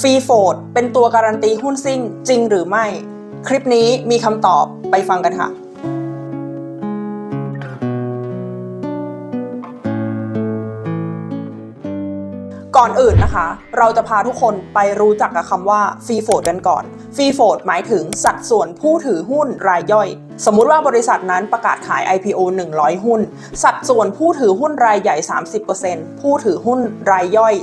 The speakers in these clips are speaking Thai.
ฟรีโฟดเป็นตัวการันตีหุ้นซิ่งจริงหรือไม่ คลิปนี้มีคำตอบไปฟังกันค่ะก่อนอื่นนะคะ เราจะพาทุกคนไปรู้จักกับคำว่าฟรีโฟดกันก่อนฟรีโฟดหมายถึงสัดส่วนผู้ถือหุ้นรายย่อย สมมุติว่าบริษัทนั้นประกาศขาย IPO 100 หุ้น สัดส่วนผู้ถือหุ้นรายใหญ่ 30%ผู้ถือหุ้นรายย่อย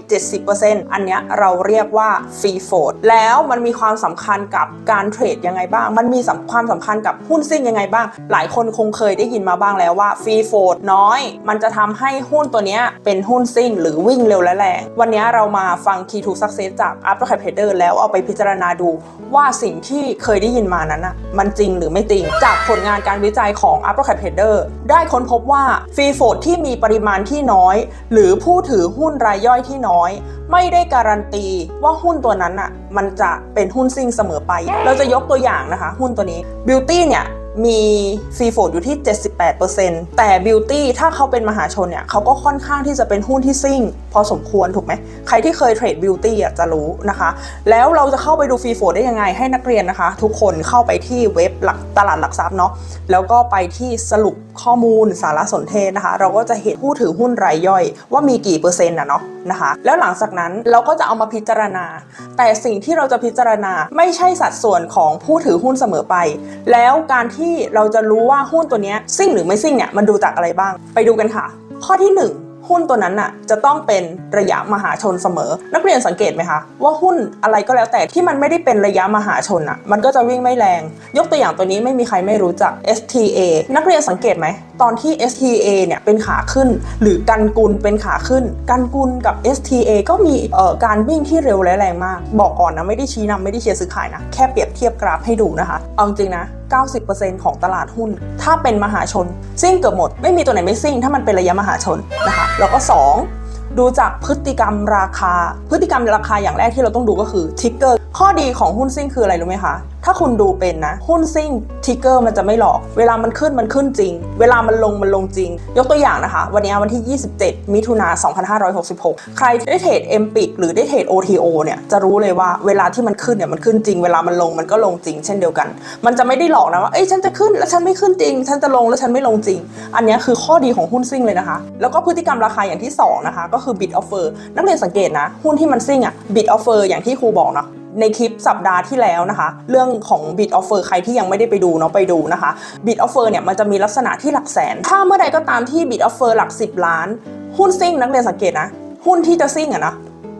70%อันเนี้เราเรียกว่าฟรีโฟดแล้วมันมีความสำคัญกับการเทรดยังไงบ้าง มันมีความสำคัญกับหุ้นซิ่งยังไงบ้าง หลายคนคงเคยได้ยินมาบ้างแล้วว่าฟรีโฟดน้อย มันจะทำให้หุ้นตัวนี้เป็นหุ้นซิ่ง หรือวิ่งเร็วและแรง วันนี้เรามาฟัง Key to Success จาก After Cap Trader แล้วเอาไปพิจารณาดูว่าสิ่งที่เคยได้ยินมานั้นอะมันจริงหรือไม่จริงจากผลงานการวิจัยของ Upper Cap Header ได้ค้นพบว่าฟรีโฟดที่มีปริมาณที่น้อย หรือผู้ถือหุ้นรายย่อยที่น้อย ไม่ได้การันตีว่าหุ้นตัวนั้นอะมันจะเป็นหุ้นซิ่งเสมอไป เราจะยกตัวอย่างนะคะ หุ้นตัวนี้ Beauty เนี่ย มีฟรีโฟดอยู่ที่ 78%แต่บิวตี้ถ้าเขาเป็นมหาชนเนี่ยเขาก็ค่อนข้างที่จะเป็นหุ้นที่ซิ่ง พอสมควรถูกไหม ใครที่เคยเทรดบิวตี้อะจะรู้นะคะ แล้วเราจะเข้าไปดูฟรีโฟดได้ยังไงให้นักเรียนนะคะ ทุกคนเข้าไปที่เว็บหลักตลาดหลักทรัพย์เนาะแล้วก็ไปที่สรุปข้อมูลสารสนเทศนะคะ เราก็จะเห็นผู้ถือหุ้นรายย่อย ว่ามีกี่เปอร์เซ็นต์อะเนาะนะคะ แล้วหลังจากนั้นเราก็จะเอามาพิจารณา แต่สิ่งที่เราจะพิจารณาไม่ใช่สัดส่วนของผู้ถือหุ้นเสมอไป แล้วการที่เราจะรู้ว่าหุ้นตัวนี้ซิ่งหรือไม่ซิ่งเนี่ยมันดูจากอะไรบ้าง ไปดูกันค่ะ ข้อที่ 1 หุ้นตัวนั้นน่ะจะต้องเป็นระยะมหาชนเสมอ นักเรียนสังเกตไหมคะ ว่าหุ้นอะไรก็แล้วแต่ที่มันไม่ได้เป็นระยะมหาชนอะมันก็จะวิ่งไม่แรง ยกตัวอย่างตัวนี้ไม่มีใครไม่รู้จัก STA นักเรียนสังเกตไหมตอนที่ STA เนี่ยเป็นขาขึ้น หรือกันกุลเป็นขาขึ้น กันกุลกับ STA ก็มีเอ่อการวิ่งที่เร็วและแรงมาก บอกก่อนนะไม่ได้ชี้นำไม่ได้เชียร์ซื้อขายนะแค่เปรียบเทียบกราฟให้ดูนะคะ เอาจริงนะ 90%ของตลาดหุ้น ถ้าเป็นมหาชน ซิ่งเกือบหมด ไม่มีตัวไหนไม่ซิ่ง ถ้ามันเป็นระยะมหาชนนะคะ แล้วก็ 2ดูจากพฤติกรรมราคา พฤติกรรมราคาอย่างแรกที่เราต้องดูก็คือทิกเกอร์ ข้อดีของหุ้นซิ่งคืออะไรรู้ไหมคะถ้าคุณดูเป็นนะ หุ้นซิ่งทิกเกอร์มันจะไม่หลอก เวลามันขึ้นมันขึ้นจริง เวลามันลงมันลงจริง ยกตัวอย่างนะคะ วันนี้วันที่ 27 มิถุนา2566 ใครได้เทรด m p i c หรือได้เทรด OTO เนี่ยจะรู้เลยว่าเวลาที่มันขึ้นเนี่ยมันขึ้นจริง เวลามันลงมันก็ลงจริง เช่นเดียวกัน มันจะไม่ได้หลอกนะว่าเอ้ยฉันจะขึ้นแล้วฉันไม่ขึ้นจริง ฉันจะลงแล้วฉันไม่ลงจริง อันนี้คือข้อดีของหุ้นซิ่งเลยนะคะ แล้วก็พฤติกรรมราคาอย่างที่สองนะคะก็คือ bid offer นักเรียนสังเกตนะหุ้นที่มันซิ่งอะ bid offer อย่างที่ครูบอกเนาะ ในคลิปสัปดาห์ที่แล้วนะคะ เรื่องของ bid offer ใครที่ยังไม่ได้ไปดูเนาะไปดูนะคะ bid offer เนี่ยมันจะมีลักษณะที่หลักแสน ถ้าเมื่อใดก็ตามที่ bid offer หลัก 10 ล้าน หุ้นซิ่งนักเรียนสังเกตนะ หุ้นที่จะซิ่งอะนะ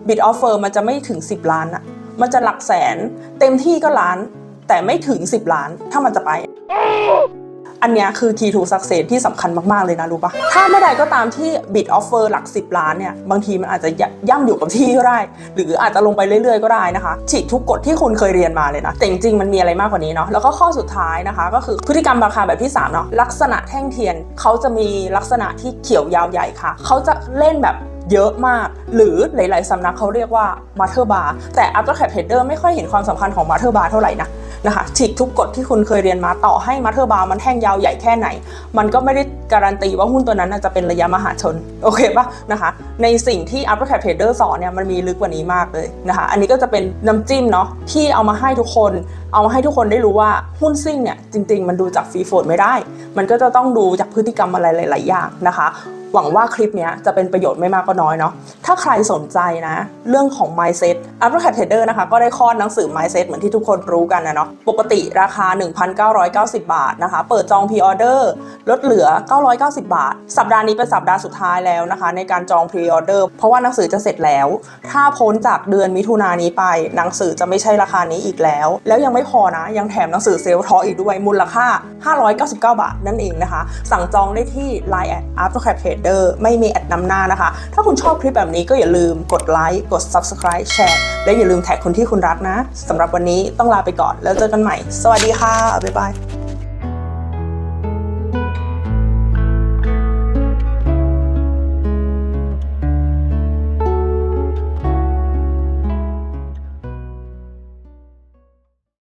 bid offer มันจะไม่ถึง 10 ล้านอะมันจะหลักแสน เต็มที่ก็ล้าน แต่ไม่ถึง 10 ล้านถ้ามันจะไป อันเนี้ยคือ key to success ที่สำคัญมากๆเลยนะ รู้ปะถ้าเมื่อใดก็ตามที่ bid offer หลัก 10 ล้านเนี่ย บางทีมันอาจจะย่ำอยู่กับที่ก็ได้ หรืออาจจะลงไปเรื่อยๆ ก็ได้นะคะ ฉีกทุกกฎที่คุณเคยเรียนมาเลยนะ แต่จริงๆมันมีอะไรมากกว่านี้เนาะแล้วก็ข้อสุดท้ายนะคะ ก็คือพฤติกรรมราคาแบบที่3เนาะลักษณะแท่งเทียนเขาจะมีลักษณะที่เขียวยาวใหญ่ค่ะเขาจะเล่นแบบเยอะมาก หรือหลาย ๆ สำนักเขาเรียกว่า Master Bar แต่ After Cap Trader ไม่ค่อยเห็นความสำคัญของ Master Bar เท่าไหร่นะ นะคะฉีกทุกกฎที่คุณเคยเรียนมาต่อให้มาเธอร์บาร์มันแท่งยาวใหญ่แค่ไหน มันก็ไม่ได้การันตีว่าหุ้นตัวนั้นจะเป็นระยะมหาชน โอเคปะนะคะ ในสิ่งที่ Upper Cap Trader สอนเนี่ยมันมีลึกกว่านี้มากเลยนะคะ อันนี้ก็จะเป็นน้ำจิ้มเนาะที่เอามาให้ทุกคน เอามาให้ทุกคนได้รู้ว่าหุ้นซิ่งเนี่ยจริง ๆ มันดูจากฟรีโฟดไม่ได้ มันก็จะต้องดูจากพฤติกรรมอะไรหลาย ๆ อย่างนะคะหวังว่าคลิปนี้จะเป็นประโยชน์ไม่มากก็น้อยเนาะ ถ้าใครสนใจนะ เรื่องของ mindset Upper Cap Trader นะคะก็ได้ข้อหนังสือ mindset เหมือนที่ทุกคนรู้กันนะเนาะปกติราคา 1,990 บาทนะคะ เปิดจอง pre order ลดเหลือ 990 บาท สัปดาห์นี้เป็นสัปดาห์สุดท้ายแล้วนะคะ ในการจอง pre order เพราะว่าหนังสือจะเสร็จแล้ว ถ้าพ้นจากเดือนมิถุนายนนี้ไป หนังสือจะไม่ใช่ราคานี้อีกแล้ว แล้วยังไม่พอนะ ยังแถมหนังสือเซลล์ทออีกด้วยมูลค่า 599 บาทนั่นเองนะคะ สั่งจองได้ที่ Line at After Cap Trader ไม่มีแอดนำหน้านะคะ ถ้าคุณชอบคลิปแบบนี้ก็อย่าลืมกดไลค์กด Subscribe แชร์และอย่าลืมแท็กคนที่คุณรักนะสำหรับวันนี้ต้องลาไปก่อนแล้วเจอกันใหม่ สวัสดีค่ะ บ๊ายบาย